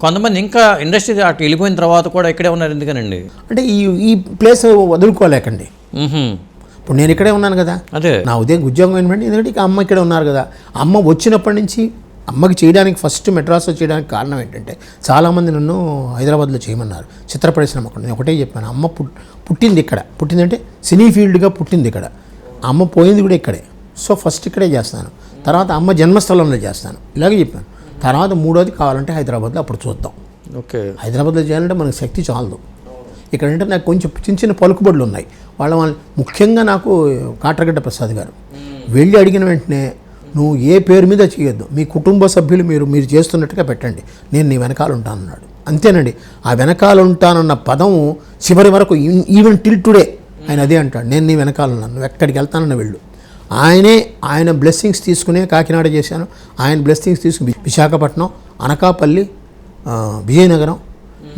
కొంతమంది ఇంకా ఇండస్ట్రీ అటు వెళ్ళిపోయిన తర్వాత కూడా ఇక్కడే ఉన్నారు ఎందుకనండి? అంటే ఈ ఈ ప్లేస్ వదులుకోలేకండి. ఇప్పుడు నేను ఇక్కడే ఉన్నాను కదా. అదే. నా ఉదయం ఉద్యోగం ఏంటంటే ఎందుకంటే ఇక అమ్మ ఇక్కడ ఉన్నారు కదా. అమ్మ వచ్చినప్పటి నుంచి అమ్మకి చేయడానికి ఫస్ట్ మెడ్రాస్లో చేయడానికి కారణం ఏంటంటే చాలామంది నన్ను హైదరాబాద్లో చేయమన్నారు. చిత్ర పరిశ్రమ అక్కడ నేను ఒకటే చెప్పాను. అమ్మ పుట్ పుట్టింది ఇక్కడ. పుట్టిందంటే సినీ ఫీల్డ్గా పుట్టింది ఇక్కడ. అమ్మ పోయింది కూడా ఇక్కడే. సో ఫస్ట్ ఇక్కడే చేస్తాను. తర్వాత అమ్మ జన్మస్థలంలో చేస్తాను. ఇలాగే చెప్పాను. తర్వాత మూడోది కావాలంటే హైదరాబాద్లో అప్పుడు చూద్దాం. ఓకే. హైదరాబాద్లో చేయాలంటే మనకు శక్తి చాలదు. ఇక్కడ అంటే నాకు కొంచెం చిన్న చిన్న పలుకుబడులు ఉన్నాయి. వాళ్ళ వాళ్ళ ముఖ్యంగా నాకు కాట్రగడ్డ ప్రసాద్ గారు. వెళ్ళి అడిగిన వెంటనే నువ్వు ఏ పేరు మీద చేయొద్దు. మీ కుటుంబ సభ్యులు మీరు మీరు చేస్తున్నట్టుగా పెట్టండి. నేను నీ వెనకాల ఉంటానన్నాడు అంతేనండి. ఆ వెనకాల ఉంటానన్న పదం చివరి వరకు ఈవెన్ టిల్ టుడే ఆయన అదే అంటాడు. నేను నీ వెనకాల ఉన్నాను. నువ్వు ఎక్కడికి వెళ్తానన్న వెళ్ళు. ఆయనే ఆయన బ్లెస్సింగ్స్ తీసుకునే కాకినాడ చేశాను. ఆయన బ్లెస్సింగ్స్ తీసుకుని విశాఖపట్నం అనకాపల్లి విజయనగరం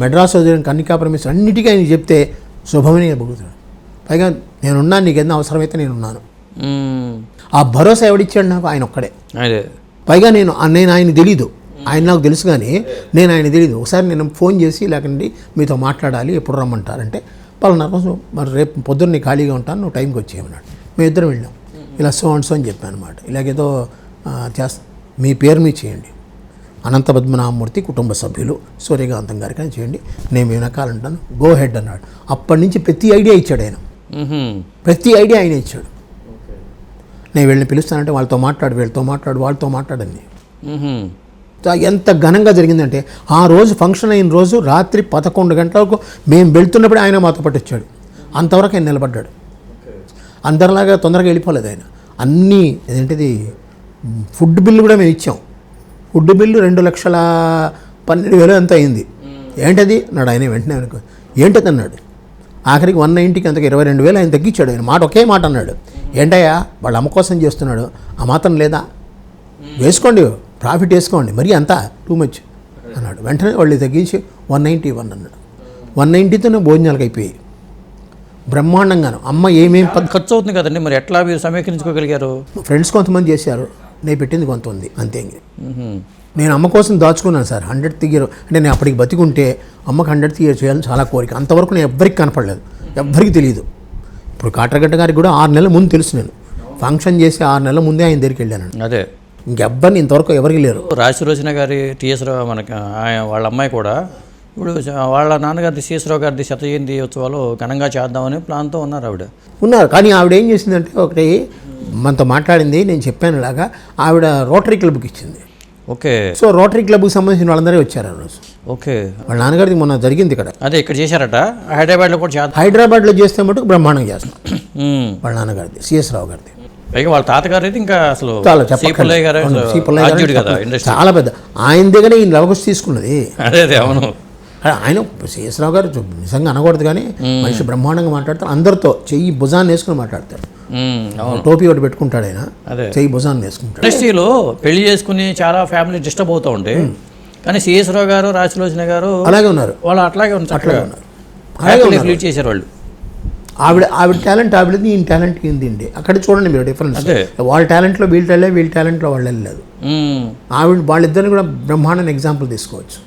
మెడ్రాస్ వదిలిన కన్నికా పరమేశ్వరం అన్నిటికీ ఆయన చెప్తే శుభమని బొగుతాడు పైగా నేనున్నాను నీకు ఏదైనా అవసరమైతే నేనున్నాను. ఆ భరోసా ఎవడిచ్చాడు నాకు? ఆయన ఒక్కడే. పైగా నేను నేను ఆయన తెలీదు. ఆయన నాకు తెలుసు కానీ నేను ఆయన తెలియదు ఒకసారి నేను ఫోన్ చేసి లేకండి మీతో మాట్లాడాలి ఎప్పుడు రమ్మంటారంటే పలానా రోజు మరి రేపు పొద్దున్న ఖాళీగా ఉంటాను నువ్వు టైంకి వచ్చేయమన్నాడు. మేము ఇద్దరం వెళ్ళాం. ఇలా సో అండ్ సో అని చెప్పాను అనమాట ఇలాగేదో చేస్తా మీ పేరు మీద చేయండి. అనంత పద్మనాభమూర్తి కుటుంబ సభ్యులు సూర్యకాంతం గారికి అని చేయండి. నేను మీ వెనకాలంటాను గో హెడ్ అన్నాడు. అప్పటి నుంచి ప్రతి ఐడియా ఇచ్చాడు ఆయన. ప్రతి ఐడియా ఆయన ఇచ్చాడు. నేను వీళ్ళని పిలుస్తానంటే వాళ్ళతో మాట్లాడు వీళ్ళతో మాట్లాడు వాళ్ళతో మాట్లాడండి. ఎంత ఘనంగా జరిగిందంటే ఆ రోజు ఫంక్షన్ అయిన రోజు రాత్రి పదకొండు గంటలకు మేము వెళ్తున్నప్పుడు ఆయన మాతో పాటు వచ్చాడు. అంతవరకు ఆయన నిలబడ్డాడు. అందరిలాగా తొందరగా వెళ్ళిపోలేదు ఆయన. అన్నీ ఏంటిది ఫుడ్ బిల్లు కూడా మేము ఇచ్చాం. ఫుడ్ బిల్లు రెండు లక్షల పన్నెండు వేలు ఎంత అయింది. ఏంటది? అన్నాడు ఆయన వెంటనే అనుకో ఏంటది అన్నాడు. ఆఖరికి వన్ నైంటీకి అంతకు ఇరవై రెండు వేలు ఆయన తగ్గించాడు. ఆయన మాట ఒకే మాట అన్నాడు. ఏంటయ్యా? వాళ్ళ అమ్మ కోసం చేస్తున్నాడు. ఆ మాత్రం లేదా వేసుకోండి ప్రాఫిట్ వేసుకోండి. మరి అంతా? Too much. అన్నాడు. వెంటనే వాళ్ళు తగ్గించి వన్ నైంటీ వన్ అన్నాడు. వన్ నైంటీతోనే భోజనాలకు అయిపోయాయి. బ్రహ్మాండంగాను. అమ్మ ఏమేం ఖర్చు అవుతుంది కదండి మరి? ఎట్లా మీరు సమీకరించుకోగలిగారు? ఫ్రెండ్స్ కొంతమంది చేశారు. నేను పెట్టింది కొంత ఉంది. అంతే. నేను అమ్మ కోసం దాచుకున్నాను సార్. హండ్రెడ్ ఇయర్ అంటే నేను అప్పటికి బతికుంటే అమ్మకి హండ్రెడ్ ఇయర్ చేయాలని చాలా కోరిక. అంతవరకు నేను ఎవ్వరికి కనపడలేదు. ఎవ్వరికి తెలియదు. ఇప్పుడు కాట్రగడ్డ గారికి కూడా ఆరు నెలల ముందు తెలుసు నేను. ఫంక్షన్ చేసి ఆరు నెలల ముందే ఆయన దగ్గరికి వెళ్ళాను అదే. ఇంకెవ్వరిని ఇంతవరకు ఎవరికి లేరు. రాశి రోజున గారి టిఎస్ రావు మనకి ఆయన వాళ్ళ అమ్మాయి కూడా ఇప్పుడు వాళ్ళ నాన్నగారి సిఎస్ రావు గారి శత జయంతి ఉత్సవాలు ఘనంగా చేద్దామని ప్లాన్తో ఉన్నారు ఆవిడ. ఉన్నారు. కానీ ఆవిడ ఏం చేసిందంటే ఒకటి మనతో మాట్లాడింది నేను చెప్పాను ఇలాగా ఆవిడ రోటరీ క్లబ్కి ఇచ్చింది. ఓకే. సో రోటరీ క్లబ్కి సంబంధించిన వాళ్ళందరూ వచ్చారు ఆ రోజు. ఓకే. వాళ్ళ నాన్నగారిది మొన్న జరిగింది ఇక్కడ. అదే ఇక్కడ చేశారట. హైదరాబాద్లో కూడా హైదరాబాద్లో చేస్తే మటుకు బ్రహ్మాండంగా చేస్తాం. వాళ్ళ నాన్నగారిది సిఎస్ రావు గారిది. పైగా వాళ్ళ తాతగారు అయితే ఇంకా అసలు చాలా ఆద్యుడు కదా చాలా పెద్ద. ఆయన దగ్గర ఈయన లవకుశ తీసుకున్నది. అదే అదే అవును. ఆయన సిఎస్ రావు గారు నిజంగా అనకూడదు కానీ మనిషి బ్రహ్మాండంగా మాట్లాడతారు అందరితో చెయ్యి భుజాన్ని వేసుకుని మాట్లాడతారు టోపీ ఒకటి పెట్టుకుంటాడు ఆయన. చెయ్యి భుజాన్ని వేసుకుంటాడు. ఇండస్ట్రీలో పెళ్ళి చేసుకుని చాలా ఫ్యామిలీ డిస్టర్బ్ అవుతూ ఉంటే కానీ సిఎస్ రావు గారు రాశిలోచన గారు అలాగే ఉన్నారు. వాళ్ళు అట్లాగే ఉన్నారు చక్కగా ఉన్నారు. అలాగే లీడ్ చేశారు వాళ్ళు. ఆవిడ ఆవిడ టాలెంట్ ఆవిడది ఈయన టాలెంట్ ఏంది అక్కడ చూడండి మీరు డిఫరెన్స్. వాళ్ళ టాలెంట్లో వీళ్ళు వెళ్ళే వీళ్ళ టాలెంట్లో వాళ్ళు వెళ్ళలేదు. ఆవిడ వాళ్ళిద్దరిని కూడా బ్రహ్మాండమైన ఎగ్జాంపుల్ తీసుకోవచ్చు.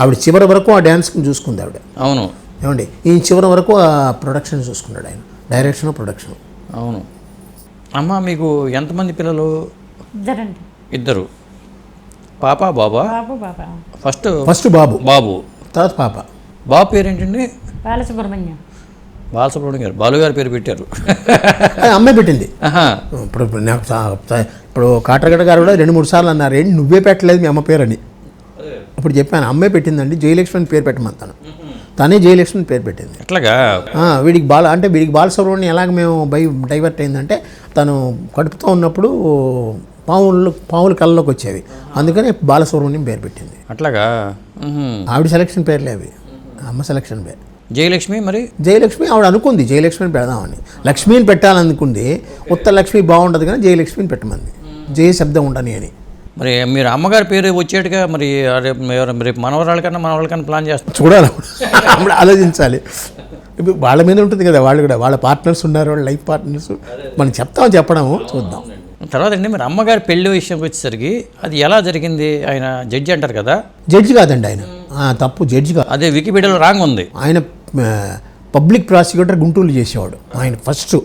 ఆవిడ చివరి వరకు ఆ డ్యాన్స్ని చూసుకుంది ఆవిడ. అవును. ఏమండి? ఈయన చివరి వరకు ఆ ప్రొడక్షన్ చూసుకున్నాడు ఆయన. డైరెక్షన్ ప్రొడక్షన్ అవును. అమ్మ మీకు ఎంతమంది పిల్లలు? ఇద్దరండి. ఇద్దరు. పాప బాబా? బాబు బాబా. ఫస్ట్ ఫస్ట్ బాబు. బాబు. తర్వాత పాప. బాబు పేరు ఏంటండి బాలసుబ్రహ్మణ్యం. బాలసుబ్రహ్మణ్యం గారు. బాలు గారి పేరు పెట్టారు. అమ్మాయి పెట్టింది. ఇప్పుడు ఇప్పుడు నాకు ఇప్పుడు కాటరగడ్డ గారు కూడా రెండు మూడు సార్లు అన్నారు ఏంటి నువ్వే పెట్టలేదు మీ అమ్మ పేరు అని ఇప్పుడు చెప్పాను అమ్మాయి పెట్టిందండి జయలక్ష్మి అని పేరు పెట్టమంటాను. తనే జయలక్ష్మి పేరు పెట్టింది. ఎట్లాగా? ఆ, వీడికి బాల అంటే వీడికి బాలసుబ్రహ్మణ్యం ఎలాగ మేము బై డైవర్ట్ అయిందంటే తను కడుపుతో ఉన్నప్పుడు పాములు పాములు కళ్ళలోకి వచ్చేవి. అందుకని బాలసుబ్రహ్మణ్యం పేరు పెట్టింది. అట్లాగా. ఆవిడ సెలక్షన్ పేర్లే అవి. అమ్మ సెలక్షన్ పేరు. జయలక్ష్మి మరి? జయలక్ష్మి ఆవిడ అనుకుంది జయలక్ష్మిని పెడదామని. లక్ష్మిని పెట్టాలనుకుంది. ఉత్త లక్ష్మి బాగుండదు కానీ జయలక్ష్మిని పెట్టమంది. జయ శబ్దం ఉండని అని. మరి మీరు అమ్మగారి పేరు వచ్చేట్టుగా మరి రేపు ఎవరు- రేపు మనవరాళ్ళ కన్నా మనవాళ్ళ కన్నా ప్లాన్ చేస్తారు చూడాలి అప్పుడు ఆలోచించాలి. ఇప్పుడు వాళ్ళ మీద ఉంటుంది కదా వాళ్ళు కూడా వాళ్ళ పార్ట్నర్స్ ఉన్నారు వాళ్ళ లైఫ్ పార్ట్నర్స్. మనం చెప్తాం చెప్పడము? చూద్దాం. తర్వాత అండి మరి అమ్మగారి పెళ్ళి విషయంకి వచ్చేసరికి అది ఎలా జరిగింది? ఆయన జడ్జి అంటారు కదా. జడ్జి కాదండి ఆయన. తప్పు జడ్జి కాదు అదే వికీపీడియాలో రాంగ్ ఉంది. ఆయన పబ్లిక్ ప్రాసిక్యూటర్ గుంటూరులో చేసేవాడు. ఆయన ఫస్ట్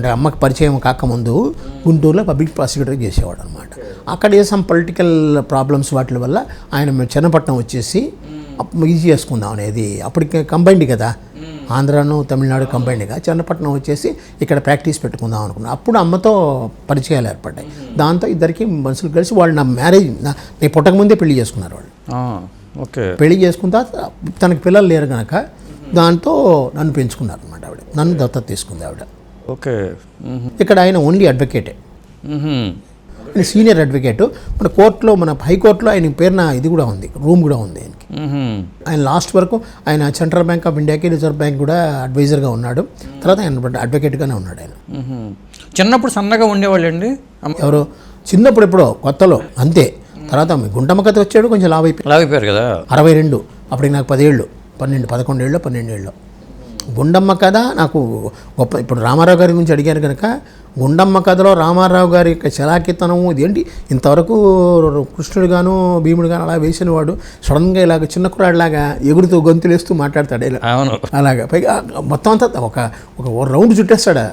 అంటే అమ్మకి పరిచయం కాకముందు గుంటూరులో పబ్లిక్ ప్రాసిక్యూటర్ చేసేవాడు అనమాట అక్కడ ఏ సమ్ పొలిటికల్ ప్రాబ్లమ్స్ వాటి వల్ల ఆయన చెన్నపట్నం వచ్చేసి ఇది చేసుకుందాం అనేది. అప్పటికి కంబైండ్ కదా. ఆంధ్రాను తమిళనాడు కంబైండ్గా చెన్నపట్నం వచ్చేసి ఇక్కడ ప్రాక్టీస్ పెట్టుకుందాం అనుకున్నాను అప్పుడు అమ్మతో పరిచయాలు ఏర్పడ్డాయి. దాంతో ఇద్దరికి మనుషులు కలిసి వాళ్ళు నా మ్యారేజ్ నా నేను పుట్టకముందే పెళ్ళి చేసుకున్నారు వాళ్ళు. ఓకే. పెళ్ళి చేసుకున్న తర్వాత తనకి పిల్లలు లేరు కనుక దాంతో నన్ను పెంచుకున్నారు అనమాట ఆవిడ. నన్ను దత్తత తీసుకుంది ఆవిడ. ఓకే. ఇక్కడ ఆయన ఓన్లీ అడ్వకేటే సీనియర్ అడ్వకేటు మన కోర్టులో మన హైకోర్టులో ఆయన పేరున ఇది కూడా ఉంది రూమ్ కూడా ఉంది ఆయనకి. ఆయన లాస్ట్ వరకు ఆయన సెంట్రల్ బ్యాంక్ ఆఫ్ ఇండియాకి రిజర్వ్ బ్యాంక్ కూడా అడ్వైజర్గా ఉన్నాడు. తర్వాత ఆయన అడ్వకేట్గానే ఉన్నాడు ఆయన. చిన్నప్పుడు సన్నగా ఉండేవాళ్ళండి? ఎవరు? చిన్నప్పుడు ఎప్పుడో కొత్తలో అంతే. తర్వాత గుంటమ్మ కథ వచ్చాడు కొంచెం లావ్ అయిపోయి లావైపోయారు కదా? అరవై రెండు అప్పటికి నాకు పదేళ్ళు పన్నెండు పదకొండేళ్ళు పన్నెండేళ్ళు. గుండమ్మ కథ నాకు గొప్ప ఇప్పుడు రామారావు గారి గురించి అడిగారు కనుక గుండమ్మ కథలో రామారావు గారి యొక్క చలాకితనం ఇదేంటి? ఇంతవరకు కృష్ణుడు భీముడు భీముడుగాను అలా వేసిన వాడు సడన్గా ఇలాగ చిన్న కురాడిలాగా ఎగురుతూ గొంతులేస్తూ మాట్లాడతాడు ఇలా. అవును. అలాగా. పైగా మొత్తం అంతా ఒక ఒక రౌండ్ చుట్టేస్తాడు?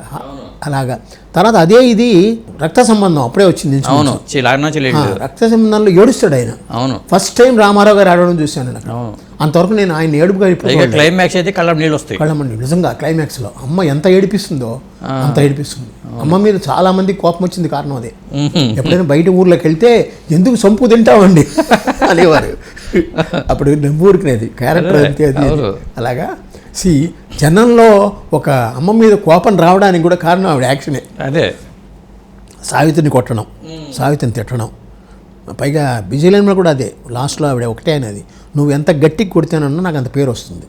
అలాగా. తర్వాత అదే ఇది రక్త సంబంధం అప్పుడే వచ్చింది. అవును రక్త సంబంధంలో ఏడుస్తాడు ఆయన. అవును. ఫస్ట్ టైం రామారావు గారు ఆడడం చూశాను నాకు అంతవరకు నేను ఆయన ఏడుపు గారి క్లైమాక్స్ అయితే కళ్ళ నీళ్ళు వస్తాయి కళ్ళమండి నిజంగా క్లైమాక్స్లో అమ్మ ఎంత ఏడిపిస్తుందో అంత ఏడిపిస్తుంది. అమ్మ మీద చాలా మంది కోపం వచ్చింది కారణం అదే. ఎప్పుడైనా బయట ఊర్లోకి వెళ్తే ఎందుకు సంపు తింటామండి? అనేవారు. అప్పుడు ఊరుకునేది క్యారెక్టర్ అంతే అది. అలాగా? సి జనంలో ఒక అమ్మ మీద కోపం రావడానికి కూడా కారణం ఆవిడ యాక్షనే. అదే. సావిత్రిని కొట్టడం సావిత్రిని తిట్టడం. పైగా విజయలన్మ కూడా అదే. లాస్ట్లో ఆవిడ ఒకటే అనేది. నువ్వు ఎంత గట్టిగా కొడితేనన్నా నాకు అంత పేరు వస్తుంది.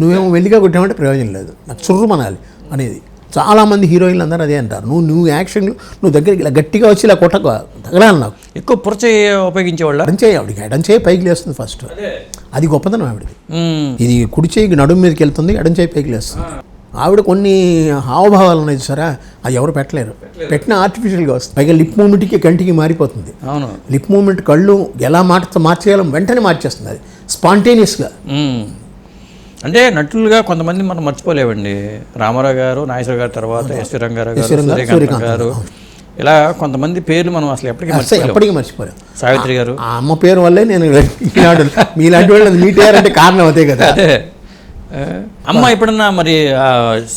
నువ్వేమో వెల్లిగా కొట్టామంటే ప్రయోజనం లేదు. నాకు చుర్రుమనాలి అనేది. చాలామంది హీరోయిన్లు అందరూ అదే అంటారు. నువ్వు నువ్వు యాక్షన్లు నువ్వు దగ్గరికి ఇలా గట్టిగా వచ్చి ఇలా కొట్టకు తగలాలి నాకు. ఎక్కువ పురచ ఉపయోగించేవాళ్ళ? ఎడం చేయి ఆవిడకి ఎడం చేయి పైకి లేస్తుంది ఫస్ట్. అది. గొప్పతనం ఆవిడది. ఇది కుడి చేయికి నడుము మీదకి వెళ్తుంది ఎడం చేయి పైకి లేస్తుంది. ఆవిడ కొన్ని హావభావాలు ఉన్నాయి సరే అది ఎవరు పెట్టలేరు. పెట్టిన ఆర్టిఫిషియల్గా వస్తుంది. పైగా లిప్ మూమెంట్కి కంటికి మారిపోతుంది. అవును. లిప్ మూమెంట్ కళ్ళు ఎలా మార్చ మార్చేయాలో వెంటనే మార్చేస్తుంది అది. స్పాంటేనియస్గా. అంటే నటులుగా కొంతమంది మనం మర్చిపోలేవండి. రామారావు గారు నాగేశ్వర గారు తర్వాత ఎస్వి రంగారావు గారు సూర్యకాంత్ గారు. ఇలా కొంతమంది పేర్లు మనం అసలు ఎప్పటికీ మర్చిపోలేం. ఎప్పటికీ మర్చిపోయాను సావిత్రి గారు. ఆ అమ్మ పేరు వల్లే నేను ఈనాడు మీలాంటి వాళ్ళు మీట్ అయ్యారంటే కారణం అదే కదా. అదే. అమ్మ ఎప్పుడన్నా మరి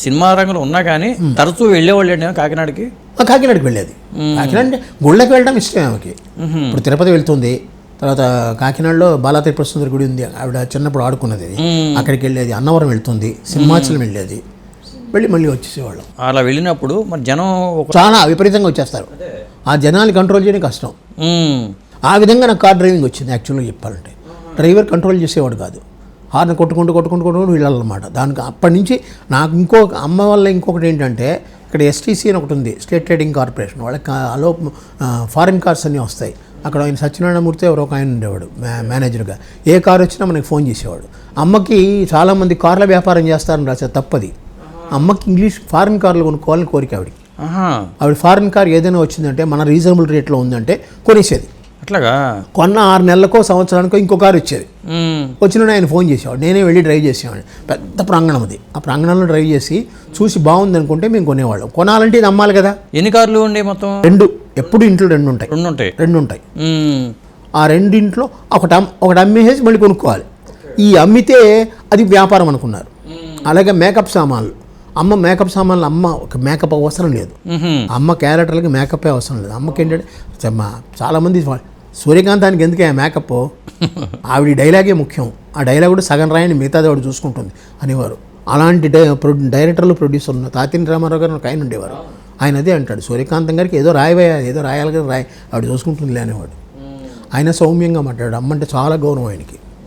సినిమా రంగంలో ఉన్నా కానీ తరచూ వెళ్ళేవాళ్ళు అండి కాకినాడకి? కాకినాడకి వెళ్ళేది. కాకినాడ అంటే గుళ్ళకి వెళ్ళడం ఇష్టం ఆమెకి. ఇప్పుడు తిరుపతి వెళ్తుంది. తర్వాత కాకినాడలో బాలా త్రిపుర సుందరి గుడి ఉంది. ఆవిడ చిన్నప్పుడు ఆడుకున్నది. అక్కడికి వెళ్ళేది. అన్నవరం వెళ్తుంది. సింహాచలం వెళ్ళేది. వెళ్ళి మళ్ళీ వచ్చేసేవాళ్ళం. అలా వెళ్ళినప్పుడు మరి జనం చాలా విపరీతంగా వచ్చేస్తారు. ఆ జనాన్ని కంట్రోల్ చేయడం కష్టం. ఆ విధంగా నాకు కార్ డ్రైవింగ్ వచ్చింది. యాక్చువల్గా చెప్పాలంటే. డ్రైవర్ కంట్రోల్ చేసేవాడు కాదు. హార్న్ కొట్టుకుంటూ కొట్టుకుంటూ కొట్టుకుంటూ వెళ్ళాలన్నమాట. దానికి అప్పటి నుంచి నాకు ఇంకో అమ్మ వల్ల ఇంకొకటి ఏంటంటే ఇక్కడ ఎస్టీసీ అని ఒకటి ఉంది. స్టేట్ ట్రేడింగ్ కార్పొరేషన్ వాళ్ళకి అలో ఫారిన్ కార్స్ అన్నీ వస్తాయి. అక్కడ ఆయన సత్యనారాయణమూర్తి ఎవరో ఒక ఆయన ఉండేవాడు మేనేజర్గా. ఏ కార్ వచ్చినా మనకి ఫోన్ చేసేవాడు. అమ్మకి చాలామంది కార్ల వ్యాపారం చేస్తారని రాసే తప్పది. అమ్మకి ఇంగ్లీష్ ఫారిన్ కార్లు కొనుక్కోవాలని కోరిక ఆవిడ ఆహా. ఆవిడ ఫారిన్ కార్ ఏదైనా వచ్చిందంటే మన రీజనబుల్ రేట్లో ఉందంటే కొనేసేది. అట్లాగా? కొన్న ఆరు నెలలకో సంవత్సరానికో ఇంకో కారు వచ్చేది. వచ్చిన ఆయన ఫోన్ చేసేవాడు. నేనే వెళ్ళి డ్రైవ్ చేసేవాడిని. పెద్ద ప్రాంగణం అది. ఆ ప్రాంగణంలో డ్రైవ్ చేసి చూసి బాగుంది అనుకుంటే మేము కొనేవాళ్ళం. కొనాలంటే ఇది అమ్మాలి కదా? ఎన్ని కార్లు ఉండే మొత్తం? రెండు. ఎప్పుడు ఇంట్లో రెండు ఉంటాయి. రెండు ఉంటాయి రెండు ఉంటాయి. ఆ రెండింట్లో ఒకటి ఒకటి అమ్మేసేసి మళ్ళీ కొనుక్కోవాలి. ఈ అమ్మితే అది వ్యాపారం అనుకున్నారు. అలాగే మేకప్ సామాన్లు. అమ్మ మేకప్ సామాన్లు అమ్మ ఒక మేకప్ అవసరం లేదు. అమ్మ క్యారెక్టర్లకి మేకప్ అవసరం లేదు. అమ్మకి ఏంటంటే చాలామంది సూర్యకాంతానికి ఎందుకే ఆ మేకప్? ఆవిడ డైలాగే ముఖ్యం. ఆ డైలాగ్ కూడా సగం రాయని మిగతాది ఆవిడ చూసుకుంటుంది అనేవారు. అలాంటి డై డైరెక్టర్లు ప్రొడ్యూసర్ ఉన్న తాతిని రామారావు గారు ఒక ఆయన ఉండేవారు. ఆయన అదే అంటాడు సూర్యకాంతం గారికి ఏదో రాయవయ్యా ఏదో రాయాలి కానీ రాయి. ఆవిడ చూసుకుంటుందిలే అనేవాడు. ఆయన సౌమ్యంగా మాట్లాడాడు. అమ్మంటే చాలా గౌరవం ఆయనకి.